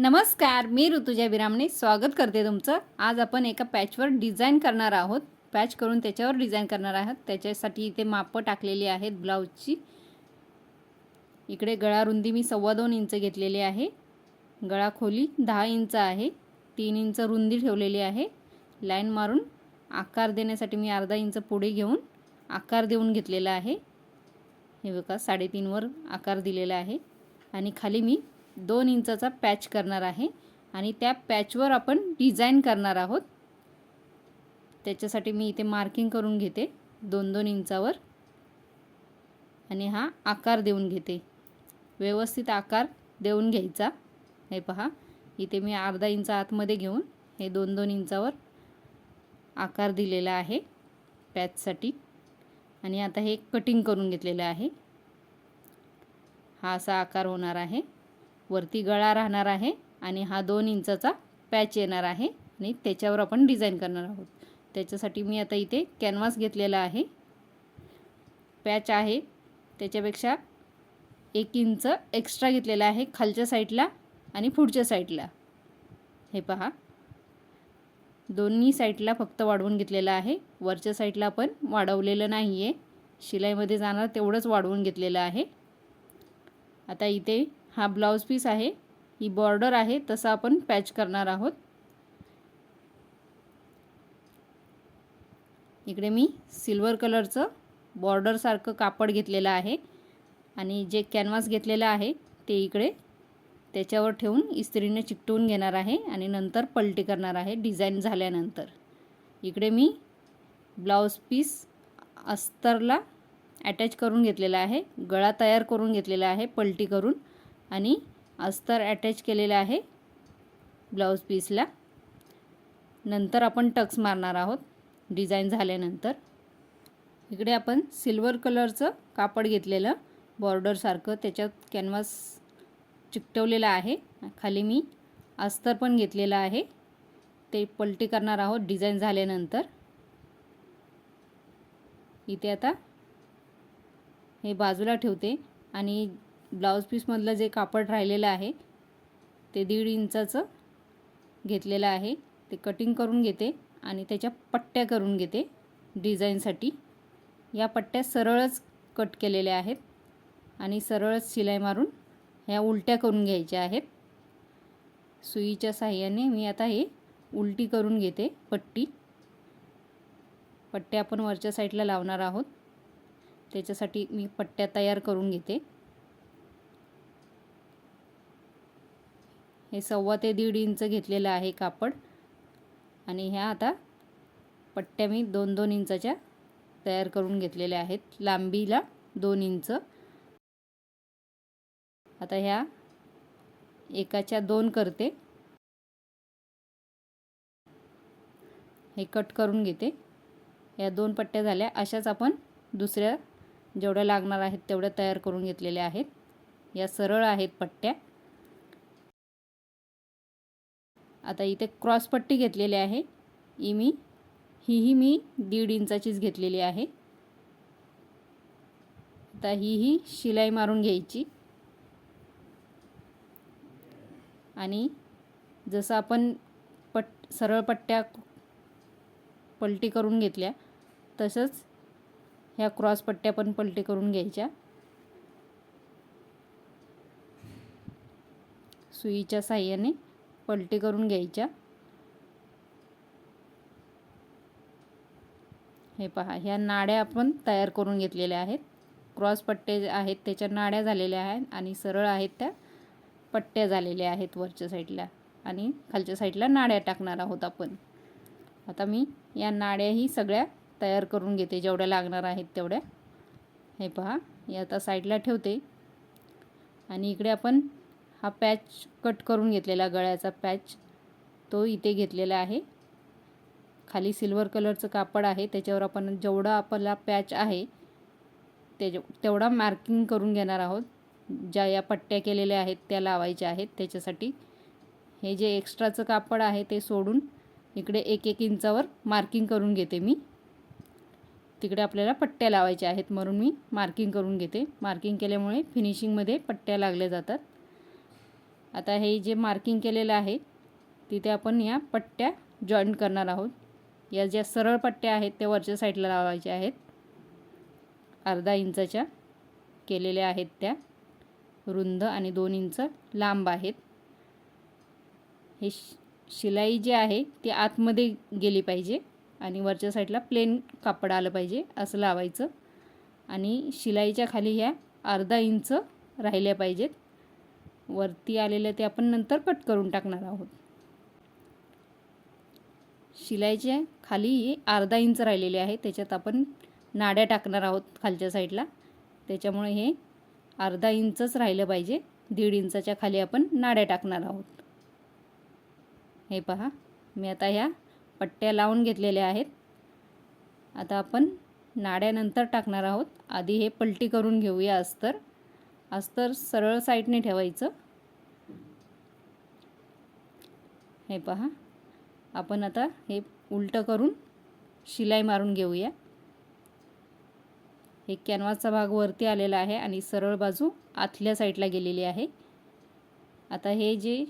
नमस्कार मी ऋतुजा विरामने स्वागत करते तुमचं. आज आपण एका पॅचवर डिझाईन करणार आहोत. पॅच करून त्याच्यावर डिझाईन करणार आहोत. त्याच्यासाठी इथे मापं टाकलेली आहेत ब्लाऊजची. इकडे गळा रुंदी मी सव्वा दोन इंच घेतलेली आहे. गळा खोली दहा इंच आहे. तीन इंच रुंदी ठेवलेली आहे. लाईन मारून आकार देण्यासाठी मी अर्धा इंच पुढे घेऊन आकार देऊन घेतलेला आहे. हे बघा साडेतीनवर आकार दिलेला आहे. आणि खाली मी दोन इंचाचा पॅच करणार आहे आणि त्या पॅचवर आपण डिझाईन करणार आहोत. त्याच्यासाठी मी इथे मार्किंग करून घेते दोन दोन इंचावर. आणि हा आकार देऊन घेते. व्यवस्थित आकार देऊन घ्यायचा. हे पहा इथे मी अर्धा इंच आतमध्ये घेऊन हे दोन दोन इंचावर आकार दिलेला आहे पॅचसाठी. आणि आता हे कटिंग करून घेतलेलं आहे. हा असा आकार होणार आहे. वरती गळा राहणार आहे आणि हा दोन इंचाचा पॅच येणार आहे आणि त्याच्यावर आपण डिझाईन करणार आहोत. त्याच्यासाठी मी आता इथे कॅनव्हास घेतलेला आहे. पॅच आहे. त्याच्यापेक्षा एक इंच एक्स्ट्रा घेतलेला आहे खालच्या साईडला आणि पुढच्या साईडला. हे पहा. दोन्ही साईडला फक्त वाढवून घेतलेलं आहे. वरच्या साईडला आपण वाढवलेलं नाही आहे शिलाईमध्ये जाणार तेवढंच वाढवून घेतलेलं आहे. आता इथे हा ब्लाऊज पीस आहे. ही बॉर्डर आहे. तसं आपण पॅच करणार आहोत. इकडे मी सिल्वर कलरचं बॉर्डरसारखं कापड घेतलेलं आहे. आणि जे कॅनव्हास घेतलेलं आहे ते इकडे त्याच्यावर ठेवून इस्त्रीने चिकटवून घेणार आहे आणि नंतर पलटी करणार आहे डिझाईन झाल्यानंतर. इकडे मी ब्लाऊज पीस अस्तरला अटॅच करून घेतलेला आहे. गळा तयार करून घेतलेला आहे पलटी करून. आणि अस्तर अटॅच केलेलं आहे ब्लाऊज पीसला नंतर आपण टक्स मारणार आहोत. डिझाईन झाल्यानंतर. इकडे आपण सिल्वर कलरचं कापड घेतलेलं बॉर्डरसारखं त्याच्यात कॅनव्हास चिकटवलेलं आहे. खाली मी अस्तर पण घेतलेलं आहे. ते पलटी करणार आहोत डिझाईन झाल्यानंतर. इथे आता हे बाजूला ठेवते आणि ब्लाऊज पीसमधलं जे कापड राहिलेलं आहे ते दीड इंचाचं घेतलेलं आहे. ते कटिंग करून घेते आणि त्याच्या पट्ट्या करून घेते डिझाईनसाठी. या पट्ट्या सरळच कट केलेल्या आहेत आणि सरळच शिलाई मारून ह्या उलट्या करून घ्यायच्या आहेत. सुईच्या साह्याने मी आता हे उलटी करून घेते पट्टी. पट्ट्या आपण वरच्या साईडला लावणार आहोत. त्याच्यासाठी मी पट्ट्या तयार करून घेते. हे सव्वा ते दीड इंच घेतलेलं आहे कापड. आणि ह्या आता पट्ट्या मी दोन दोन इंचाच्या तयार करून घेतलेल्या आहेत. लांबीला दोन इंच. आता ह्या एकाच्या दोन करते. हे कट करून घेते. या दोन पट्ट्या झाल्या. अशाच आपण दुसऱ्या जेवढ्या लागणार आहेत तेवढ्या तयार करून घेतलेल्या आहेत. या सरळ आहेत पट्ट्या. आता इथे क्रॉसपट्टी घेतलेली आहे. ही मी हीही मी दीड इंचाचीच घेतलेली आहे. आता ही ही शिलाई मारून घ्यायची. आणि जसं आपण पट सरळ पट्ट्या पलटी करून घेतल्या तसंच ह्या क्रॉस पट्ट्या पण पलटी करून घ्यायच्या. सुईच्या साह्याने. पलटी करून घ्यायच्या. हे पहा ह्या नाड्या आपण तयार करून घेतलेल्या आहेत. क्रॉस पट्टे आहेत त्याच्या नाड्या झालेल्या आहेत आणि सरळ आहेत त्या पट्ट्या झालेल्या आहेत वरच्या साईडला. आणि खालच्या साईडला नाड्या टाकणार आहोत आपण. आता मी या नाड्याही सगळ्या तयार करून घेते जेवढ्या लागणार आहेत तेवढ्या. हे पहा हे आता साईडला ठेवते. आणि इकडे आपण हा पॅच कट करून घेतलेला गळ्याचा पॅच तो इथे घेतलेला आहे. खाली सिल्वर कलरचं कापड आहे. त्याच्यावर आपण जेवढा आपला पॅच आहे त्याच्या तेवढा मार्किंग करून घेणार आहोत. ज्या या पट्ट्या केलेल्या आहेत त्या लावायच्या आहेत त्याच्यासाठी. हे जे एक्स्ट्राचं कापड आहे ते सोडून इकडे एक एक इंचावर मार्किंग करून घेते मी. तिकडे आपल्याला पट्ट्या लावायच्या आहेत म्हणून मी मार्किंग करून घेते. मार्किंग केल्यामुळे फिनिशिंगमध्ये पट्ट्या लागल्या जातात. आता हे जे मार्किंग केलेलं आहे तिथे आपण या पट्ट्या जॉईंट करणार आहोत. या ज्या सरळ पट्ट्या आहेत त्या वरच्या साईडला लावायच्या आहेत. अर्धा इंचाच्या केलेल्या आहेत त्या. रुंद आणि दोन इंच लांब आहेत. हे शिलाई जी आहे ती आतमध्ये गेली पाहिजे आणि वरच्या साईडला प्लेन कापड आलं पाहिजे असं लावायचं. आणि शिलाईच्या खाली ह्या अर्धा इंच राहिल्या पाहिजेत. वरती आलेलं ते आपण नंतर कट करून टाकणार आहोत. शिलाईच्या खाली अर्धा इंच राहिलेले आहे त्याच्यात आपण नाड्या टाकणार आहोत खालच्या साईडला. त्याच्यामुळे हे अर्धा इंचच राहिलं पाहिजे दीड इंचाच्या खाली आपण नाड्या टाकणार आहोत. हे पहा मी आता ह्या पट्ट्या लावून घेतलेल्या आहेत. आता आपण नाड्यानंतर टाकणार आहोत. आधी हे पलटी करून घेऊया अस्तर. अस्तर सरळ साईडने ठेवायचं. हे पहा. आपण आता हे उलटं करून शिलाई मारून घेऊया. हे कॅनव्हासचा भाग वरती आलेला आहे आणि सरळ बाजू आतल्या साईडला गेलेली आहे. आता हे जे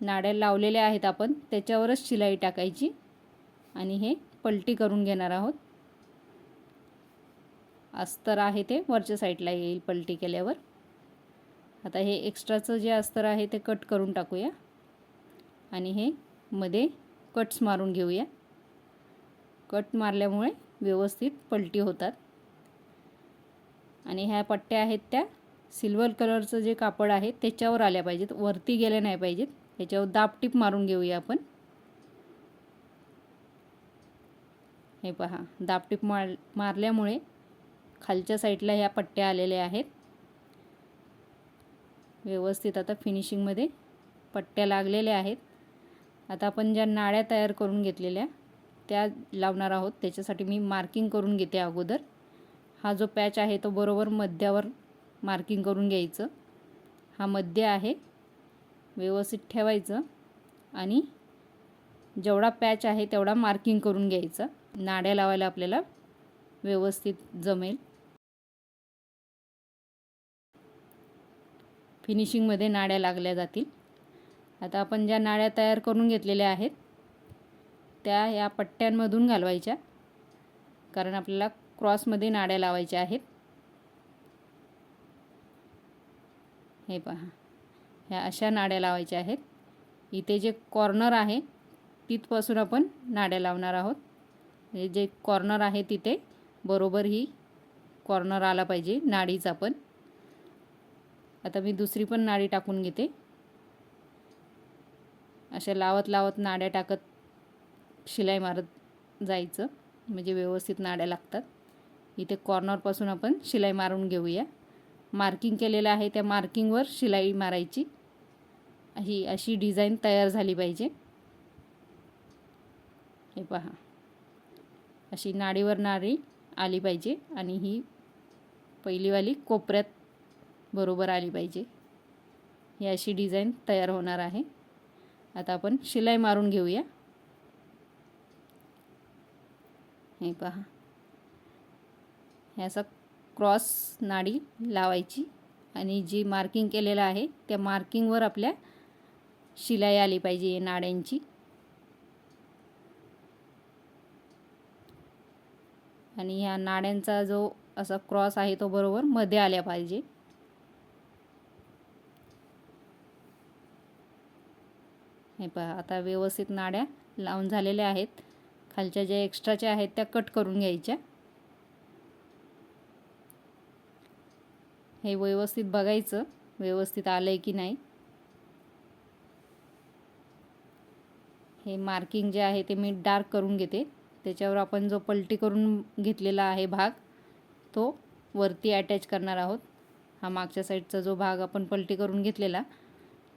नाड्या लावलेल्या आहेत आपण त्याच्यावरच शिलाई टाकायची आणि हे पलटी करून घेणार आहोत. अस्तर आहे ते वरच्या साईडला येईल पलटी केल्यावर. आता हे एक्स्ट्राचं जे अस्तर आहे ते कट करून टाकूया. आणि हे मध्ये कट्स मारून घेऊया. कट मारल्यामुळे व्यवस्थित पलटी होतात. आणि ह्या पट्ट्या आहेत त्या सिल्वर कलरचं जे कापड आहे त्याच्यावर आल्या पाहिजेत. वरती गेल्या नाही पाहिजेत. ह्याच्यावर दापटीप मारून घेऊया आपण. हे पहा दापटीप मार मारल्यामुळे खालच्या साईडला ह्या पट्ट्या आलेल्या आहेत. व्यवस्थित आता फिनिशिंगमध्ये पट्ट्या लागलेल्या आहेत. आता आपण ज्या नाळ्या तयार करून घेतलेल्या त्या लावणार आहोत. त्याच्यासाठी मी मार्किंग करून घेते अगोदर. हा जो पॅच आहे तो बरोबर मध्यावर मार्किंग करून घ्यायचं. हा मध्य आहे. व्यवस्थित ठेवायचं आणि जेवढा पॅच आहे तेवढा मार्किंग करून घ्यायचं. नाड्या लावायला आपल्याला व्यवस्थित जमेल. फिनिशिंगमध्ये नाड्या लागल्या जातील. आता आपण ज्या नाड्या तयार करून घेतलेल्या आहेत त्या या पट्ट्यांमधून घालवायच्या. कारण आपल्याला क्रॉसमध्ये नाड्या लावायच्या आहेत. हे पहा. ह्या अशा नाड्या लावायच्या आहेत. इथे जे कॉर्नर आहे तिथपासून आपण नाड्या लावणार आहोत. हे जे कॉर्नर आहे तिथे बरोबर ही कॉर्नर आला पाहिजे नाडीचा पण. आता मी दुसरी पण नाडी टाकून घेते. अशा लावत लावत नाड्या टाकत शिलाई मारत जायचं. म्हणजे व्यवस्थित नाड्या लागतात. इथे कॉर्नरपासून आपण शिलाई मारून घेऊया. मार्किंग केलेलं आहे त्या मार्किंगवर शिलाई मारायची. ही अशी डिझाईन तयार झाली पाहिजे. हे पहा. अशी नाडीवर नाडी आली पाहिजे आणि ही पहिलीवाली कोपऱ्यात बरोबर आली पाहिजे. ही अशी डिझाईन तयार होणार आहे. आता आपण शिलाई मारून घेऊया. हे पहा. हे असं क्रॉस नाडी लावायची आणि जी मार्किंग केलेलं आहे त्या मार्किंगवर आपल्या शिलाई आली पाहिजे नाड्यांची. आणि ह्या नाड्यांचा जो असा क्रॉस आहे तो बरोबर मध्ये आल्या पाहिजे. हे पहा आता व्यवस्थित नाड्या लावून झालेल्या आहेत. खालच्या ज्या एक्स्ट्राच्या आहेत त्या कट करून घ्यायच्या. हे व्यवस्थित बघायचं व्यवस्थित आलं आहे की नाही. हे मार्किंग जे आहे ते मी डार्क करून घेते. त्याच्यावर आपण जो पलटी करून घेतलेला आहे भाग तो वरती अटॅच करणार आहोत. हा मागच्या साईडचा जो भाग आपण पलटी करून घेतलेला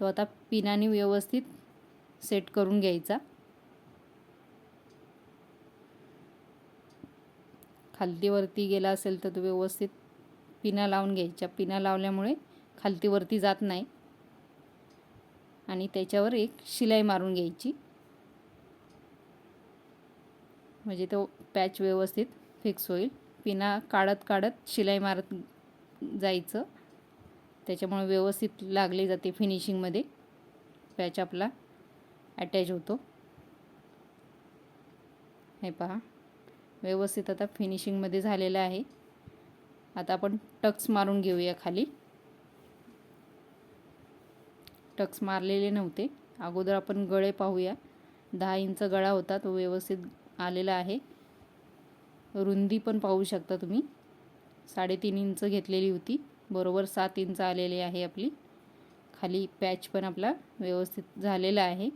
तो आता पिनाने व्यवस्थित सेट करून घ्यायचा. खालतीवरती गेला असेल तर तो व्यवस्थित पिना लावून घ्यायच्या पिना लावल्यामुळे खालतीवरती जात नाही. आणि त्याच्यावर एक शिलाई मारून घ्यायची. म्हणजे तो पॅच व्यवस्थित फिक्स होईल. पिना काढत काढत शिलाई मारत जायचं. त्याच्यामुळे व्यवस्थित लागली जाते फिनिशिंगमध्ये. पॅच आपला अटॅच होतो. हे पहा. व्यवस्थित आता फिनिशिंगमध्ये झालेलं आहे. आता आपण टक्स मारून घेऊया खाली. टक्स मारलेले नव्हते. अगोदर आपण गळे पाहूया. दहा इंच गळा होता तो व्यवस्थित आलेला आहे. रुंदी पण पाहू शकता तुम्ही. साडेतीन इंच घेतलेली होती. बरोबर सात इंच आलेली आहे आपली. खाली पॅच पण आपला व्यवस्थित झालेला आहे.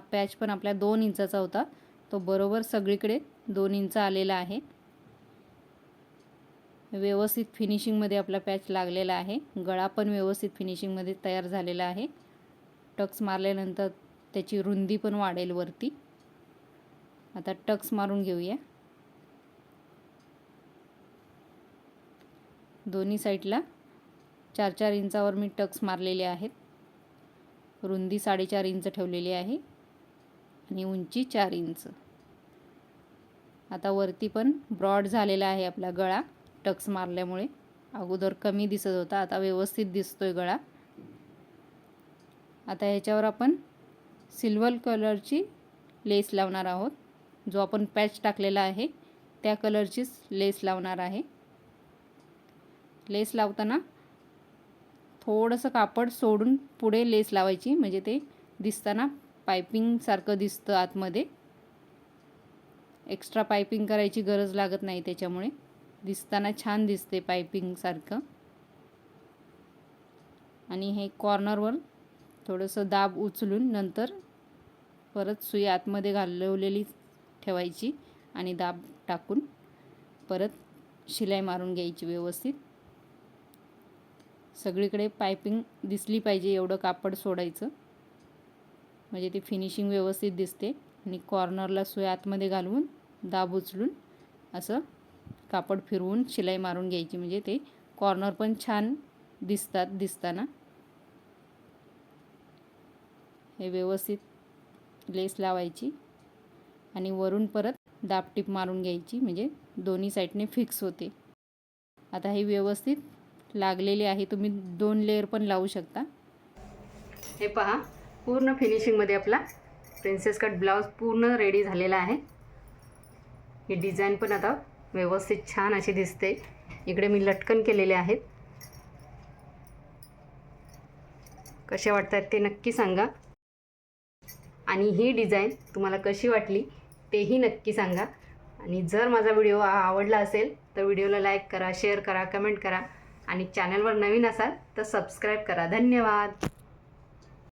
हा पॅच पण आपल्या दोन इंचाचा होता. तो बरोबर सगळीकडे दोन इंच आलेला आहे. व्यवस्थित फिनिशिंगमध्ये आपला पॅच लागलेला आहे. गळा पण व्यवस्थित फिनिशिंगमध्ये तयार झालेला आहे. टक्स मारल्यानंतर त्याची रुंदी पण वाढेल वरती. आता टक्स मारून घेऊया. दोन्ही साईडला चार चार इंचावर मी टक्स मारलेले आहेत. रुंदी साडेचार इंच ठेवलेली आहे. आणि उंची चार इंच. आता वरती पण ब्रॉड झालेला आहे आपला गळा. टक्स मारल्यामुळे अगोदर कमी दिसत होता आता व्यवस्थित दिसतोय गळा. आता ह्याच्यावर आपण सिल्वर कलरची लेस लावणार आहोत. जो आपण पॅच टाकलेला आहे त्या कलरचीच लेस लावणार आहे. लेस लावताना थोडंसं कापड सोडून पुढे लेस लावायची म्हणजे ते दिसताना पायपिंगसारखं दिसतं आतमध्ये. एक्स्ट्रा पायपिंग करायची गरज लागत नाही त्याच्यामुळे. दिसताना छान दिसते पायपिंगसारखं. आणि हे कॉर्नरवर थोडंसं दाब उचलून नंतर परत सुई आतमध्ये घालवलेली ठेवायची आणि दाब टाकून परत शिलाई मारून घ्यायची व्यवस्थित. सगळीकडे पायपिंग दिसली पाहिजे एवढं कापड सोडायचं. म्हणजे ते फिनिशिंग व्यवस्थित दिसते. आणि कॉर्नरला सुई आतमध्ये घालवून दाब उचलून असं कापड फिरवून शिलाई मारून घ्यायची. म्हणजे ते कॉर्नर पण छान दिसतात दिसताना. हे व्यवस्थित लेस लावायची. आणि वरून परत दाबटीप मारून घ्यायची. म्हणजे दोन्ही साईडने फिक्स होते. आता हे व्यवस्थित लागलेले आहे. तुम्ही दोन लेअर पण लावू शकता. हे पहा. पूर्ण फिनिशिंगमध्ये आपला प्रिन्सेस कट ब्लाऊज पूर्ण रेडी झालेला आहे. ही डिझाईन पण आता व्यवस्थित छान अशी दिसते. इकडे मी लटकन केलेले आहेत. कसे वाटतात ते नक्की सांगा. आणि ही डिझाईन तुम्हाला कशी वाटली तेही नक्की सांगा. आणि जर माझा व्हिडिओ आवडला असेल तर व्हिडिओला लाईक करा शेअर करा कमेंट करा. आणि चॅनलवर नवीन असाल तर सबस्क्राईब करा. धन्यवाद.